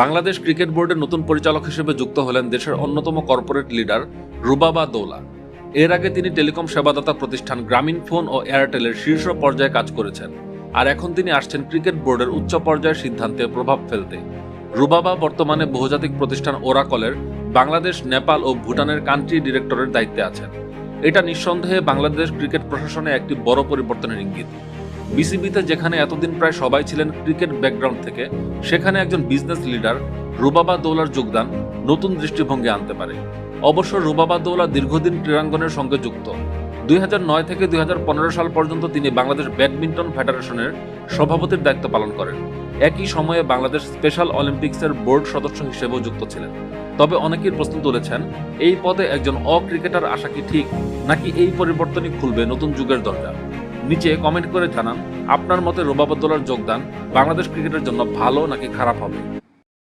Bangladesh cricket বোর্ডের নতুন পরিচালক হিসেবে যুক্ত হলেন দেশের অন্যতম কর্পোরেট লিডার রুবাবা দৌলা। এর আগে তিনি টেলিকম সেবাদাতা প্রতিষ্ঠান গ্রামীণ ফোন ও এয়ারটেলের শীর্ষ পর্যায়ে কাজ করেছেন। আর এখন তিনি আসছেন ক্রিকেট বোর্ডের উচ্চ পর্যায়ের সিদ্ধান্তে প্রভাব ফেলতে। রুবাবা বর্তমানে বহুজাতিক প্রতিষ্ঠান ওরাকলের বাংলাদেশ, নেপাল ও ভুটানের কান্ট্রি ডিরেক্টরের দায়িত্বে আছেন। এটা নিঃসন্দেহে বাংলাদেশ ক্রিকেট প্রশাসনে একটি বড় পরিবর্তনের ইঙ্গিত। বিসিবিতে যেখানে এতদিন প্রায় সবাই ছিলেন ক্রিকেট ব্যাকগ্রাউন্ড থেকে, সেখানে একজন বিজনেস লিডার রুবাবা দৌলার যোগদান নতুন দৃষ্টিভঙ্গি আনতে পারে। অবশ্য রুবাবা দৌলা দীর্ঘদিন ক্রীড়াঙ্গনের সঙ্গে যুক্ত। দুই হাজার নয় থেকে দুই হাজার পনেরো সাল পর্যন্ত তিনি বাংলাদেশ ব্যাডমিন্টন ফেডারেশনের সভাপতির দায়িত্ব পালন করেন। একই সময়ে বাংলাদেশ স্পেশাল অলিম্পিক্সের বোর্ড সদস্য হিসেবেও যুক্ত ছিলেন। তবে অনেকেই প্রশ্ন তুলেছেন, এই পদে একজন অক্রিকেটার আসা কি ঠিক, নাকি এই পরিবর্তনই খুলবে নতুন যুগের দরজা? নিচে কমেন্ট করে জানান, আপনার মতে রোবাবদ্দোলার যোগদান বাংলাদেশ ক্রিকেটের জন্য ভালো নাকি খারাপ হবে?